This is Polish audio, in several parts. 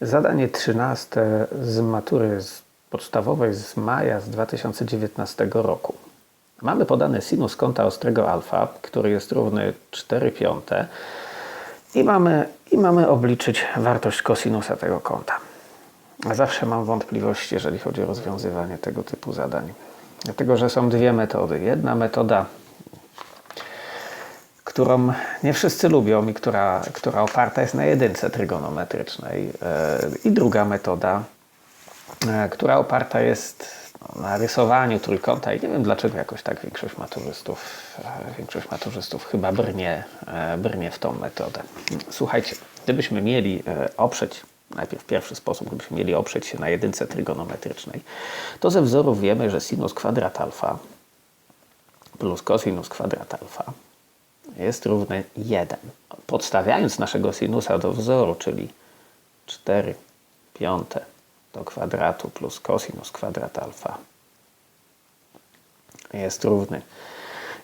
Zadanie 13 z matury podstawowej z maja z 2019 roku. Mamy podany sinus kąta ostrego alfa, który jest równy 4 piąte i mamy, i mamy obliczyć wartość kosinusa tego kąta. Zawsze mam wątpliwości, jeżeli chodzi o rozwiązywanie tego typu zadań. Dlatego, że są dwie metody. Jedna metoda którą nie wszyscy lubią i która, która oparta jest na jedynce trygonometrycznej. E, I druga metoda, e, która oparta jest no, na rysowaniu trójkąta i nie wiem dlaczego jakoś tak większość maturzystów, e, większość maturzystów chyba brnie, brnie w tą metodę. Słuchajcie, gdybyśmy mieli oprzeć najpierw pierwszy sposób, gdybyśmy mieli oprzeć się na jedynce trygonometrycznej, to ze wzorów wiemy, że sinus kwadrat alfa plus cosinus kwadrat alfa jest równy 1. Podstawiając naszego sinusa do wzoru, czyli 4 piąte do kwadratu plus cosinus kwadrat alfa jest równy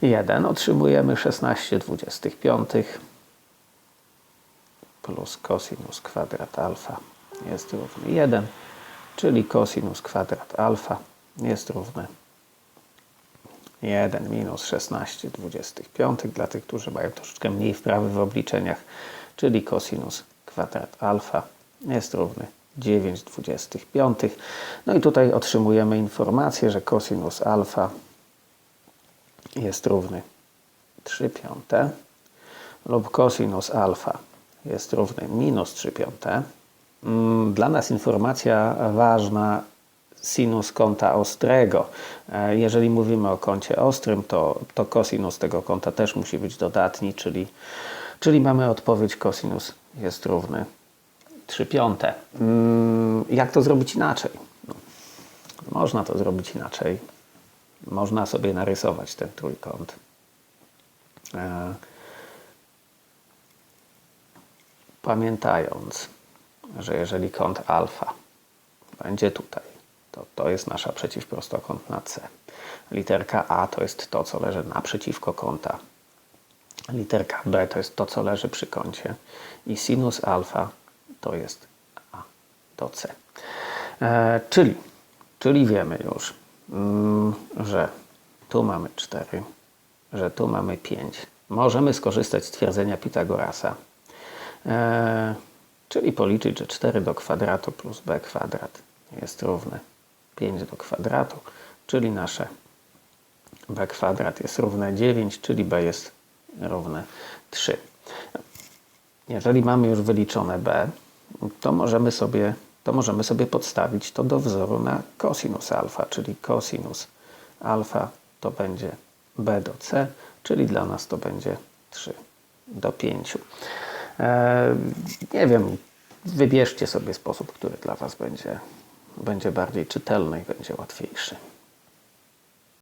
1, otrzymujemy 16 25 plus cosinus kwadrat alfa jest równy 1, czyli cosinus kwadrat alfa jest równy 1 minus 16 25 dla tych, którzy mają troszeczkę mniej wprawy w obliczeniach, czyli cosinus kwadrat alfa jest równy 9 25. No i tutaj otrzymujemy informację, że cosinus alfa jest równy 3 piąte lub cosinus alfa jest równy minus 3 piąte. Mm, dla nas informacja ważna sinus kąta ostrego. E, jeżeli mówimy o kącie ostrym, to, to kosinus tego kąta też musi być dodatni, czyli, czyli mamy odpowiedź kosinus jest równy 3 piąte. Mm, jak to zrobić inaczej? No, można to zrobić inaczej. Można sobie narysować ten trójkąt. E, pamiętając, że jeżeli kąt alfa będzie tutaj, to, to jest nasza przeciwprostokątna C. Literka A to jest to, co leży naprzeciwko kąta. Literka B to jest to, co leży przy kącie. I sinus alfa to jest A do C. E, czyli, czyli wiemy już, mm, że tu mamy 4, że tu mamy 5. Możemy skorzystać z twierdzenia Pitagorasa. E, czyli policzyć, że 4 do kwadratu plus b kwadrat jest równe 5 do kwadratu, czyli nasze b kwadrat jest równe 9, czyli b jest równe 3. Jeżeli mamy już wyliczone b, to możemy sobie, to możemy sobie podstawić to do wzoru na cosinus alfa, czyli cosinus alfa to będzie b do c, czyli dla nas to będzie 3 do 5. Eee, nie wiem, wybierzcie sobie sposób, który dla Was będzie będzie bardziej czytelny i będzie łatwiejszy.